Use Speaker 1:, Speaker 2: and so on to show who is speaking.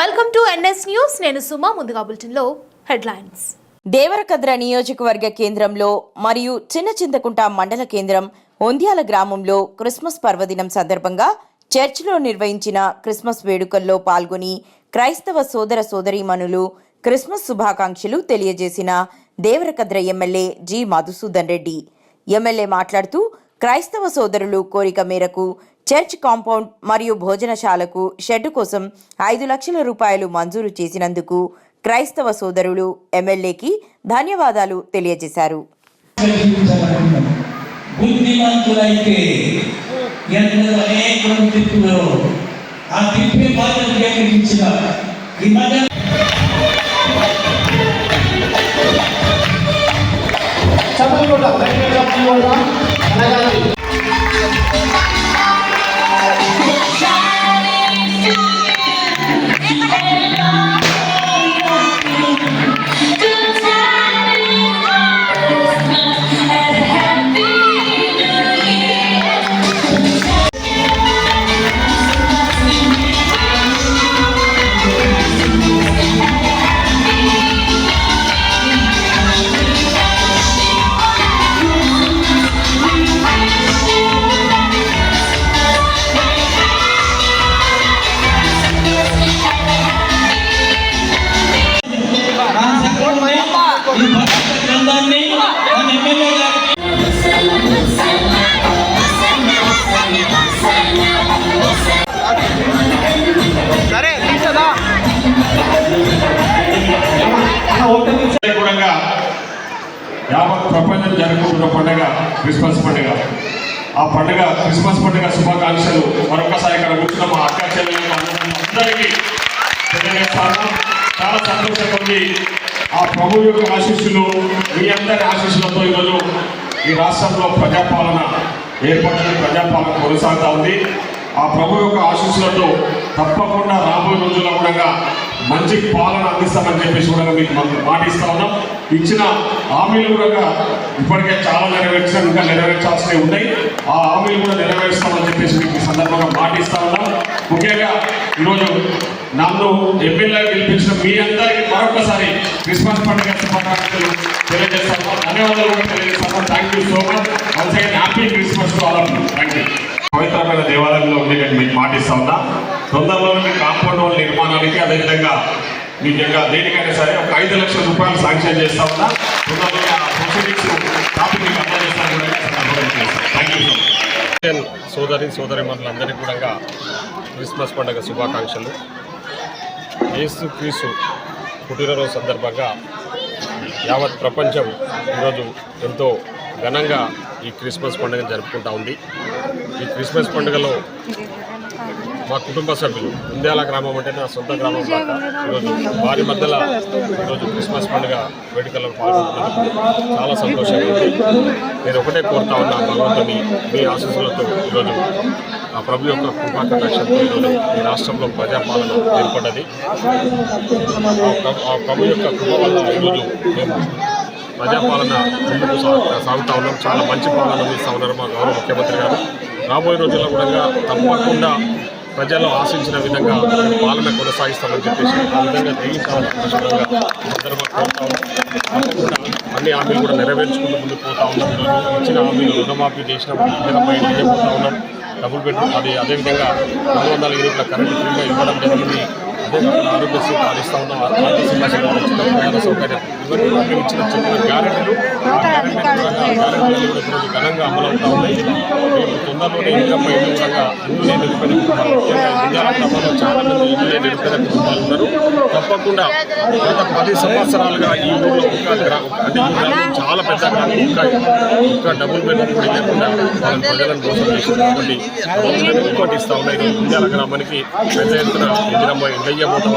Speaker 1: Welcome to NS news నేను సుమా ముందుగా బులెటిన్లో హెడ్లైన్స్.
Speaker 2: దేవరకద్ర నియోజకవర్గ కేంద్రంలో మరియు చిన్న చింతకుంట మండల కేంద్రం ఒంద్యాల గ్రామంలో క్రిస్మస్ పర్వదినం సందర్భంగా చర్చిలో నిర్వహించిన క్రిస్మస్ వేడుకల్లో పాల్గొని క్రైస్తవ సోదర సోదరీమణులు క్రిస్మస్ శుభాకాంక్షలు తెలియజేసిన Devarakadra MLA G. Madhusudan Reddy. MLA మాట్లాడుతూ క్రైస్తవ సోదరులు కోరిక మేరకు చర్చ్ కాంపౌండ్ మరియు భోజనశాలకు షెడ్ కోసం ఐదు లక్షల రూపాయలు మంజూరు చేసినందుకు క్రైస్తవ సోదరులు ఎమ్మెల్యేకి ధన్యవాదాలు తెలియజేశారు.
Speaker 3: కూడా యావత్ ప్రపంచం జరుపుకుంటున్న పండుగ క్రిస్మస్ పండుగ. ఆ పండుగ క్రిస్మస్ పండుగ శుభాకాంక్షలు మరొకసారి ఇక్కడ కూర్చున్న మా అక్క చెల్లెలు అందరికీ తెలియజేస్తాను. చాలా సంతోషంగా ఉంది. ఆ ప్రభు యొక్క ఆశీస్సులు మీ అందరి ఆశీస్సులతో ఈరోజు ఈ రాష్ట్రంలో ప్రజాపాలన ఏర్పడిన ప్రజాపాలన కొనసాగుతా ఉంది. ఆ ప్రభు యొక్క ఆశీస్సులతో తప్పకుండా రాబోయే రోజుల్లో కూడా మంచి పాలన అందిస్తామని చెప్పేసి కూడా మీకు మనం మాటిస్తా ఉన్నాం. ఇచ్చిన హామీలు కూడా ఇప్పటికే చాలా నెరవేర్చాం ఇంకా నెరవేర్చాల్సినవి ఉన్నాయి. ఆ హామీలు కూడా నెరవేరుస్తామని చెప్పేసి మీకు ఈ సందర్భంగా మాటిస్తా ఉన్నాం. ముఖ్యంగా ఈరోజు నన్ను ఎమ్మెల్యే గెలిపించిన మీ అందరికీ మరొకసారి క్రిస్మస్ పండుగ శుభాకాంక్షలు తెలియజేస్తాను. ధన్యవాదాలు కూడా తెలియజేస్తాను. Thank you so much once again happy Christmas to all of you thank you పవిత్రమైన దేవాలయంలో ఉండే నేను మీకు మాటిస్తా ఉన్నా. తొందరలోనే కాంపౌండ్ వాళ్ళ నిర్మాణానికి అదేవిధంగా మీ యొక్క దేనికైనా సరే ఒక ఐదు లక్షల రూపాయలు శాంక్షన్ చేస్తా ఉన్నా తొందరలోనే ఆ ప్రొసీడింగ్స్ కాపీ మీకు అందజేస్తాను కూడా థ్యాంక్ యూ
Speaker 4: సోదరి సోదరి మనులందరికీ కూడా క్రిస్మస్ పండుగ శుభాకాంక్షలు. ఏసు క్రీసు పుట్టినరోజు సందర్భంగా యావత్ ప్రపంచం ఈరోజు ఎంతో ఘనంగా ఈ క్రిస్మస్ పండుగను జరుపుకుంటా ఉంది. ఈ క్రిస్మస్ పండుగలో మా కుటుంబ సభ్యులు ఇంద్యాల గ్రామం అంటే నా సొంత గ్రామం ఈరోజు వారి మధ్యలో ఈరోజు క్రిస్మస్ పండుగ వేడుకల్లో పాల్గొంటున్నాను చాలా సంతోషంగా ఉంది. నేను ఒకటే కోరుతా ఉన్నా భగవంతుని మీ ఆశీస్సులతో ఈరోజు ఆ ప్రభు యొక్క కృపా కటాక్షంతో ఈరోజు ఈ రాష్ట్రంలో ప్రజాపాలన ఏర్పడ్డది. ఆ ప్రభు- యొక్క కృప వల్ల ఈరోజు మేము ప్రజాపాలన ముందుకు సాగుతా ఉన్నాం. చాలా మంచి పాలన అందిస్తా ఉన్నారు మా గౌరవ ముఖ్యమంత్రి గారు. రాబోయే రోజుల్లో కూడా తప్పకుండా ప్రజలు ఆశించిన విధంగా పాలన కొనసాగిస్తామని చెప్పేసి ఆ విధంగా జీవించాలని అన్ని హామీలు కూడా నెరవేర్చుకుంటూ ముందుకు పోతా ఉన్నాం. ఈరోజు ఇచ్చిన హామీలు రుణమాఫీ చేసినాం ఇద్దరం పోతా ఉన్నాం. డబుల్ బెడ్రూమ్ అది అదేవిధంగా రెండు వందల యూనిట్ల కరెంటు ఫ్రీగా ఇవ్వడం జరిగింది. అదేవిధంగా ఆరోగ్యశ్రీ పాలిస్తూ ఉన్నాం. ఆర్టీసీ బస్సులు ప్రయాణ సౌకర్యం. ఇవన్నీ ఇచ్చిన చెప్పిన గ్యారెంటీలు. ఘనంగా అమలవుతా ఉన్నాయి తొందరలోనే నిరుపేద కుటుంబాలు చాలా మంది నిరుపేద కుటుంబాలు ఉన్నారు తప్పకుండా గత పది సంవత్సరాలుగా ఈ ఊళ్ళో ఒక అంటే ఈ గ్రామం చాలా పెద్ద గ్రామం ఇంకా ఇంకా డబుల్ బెడ్రూమ్ కూడా లేకుండా వాళ్ళని ప్రజలను మోసం ఇంకోటి ఇస్తా ఉన్నాయి ఇండియాల గ్రామానికి పెద్ద ఎత్తున ఇందిరమ్మ ఇండయ్య పోతా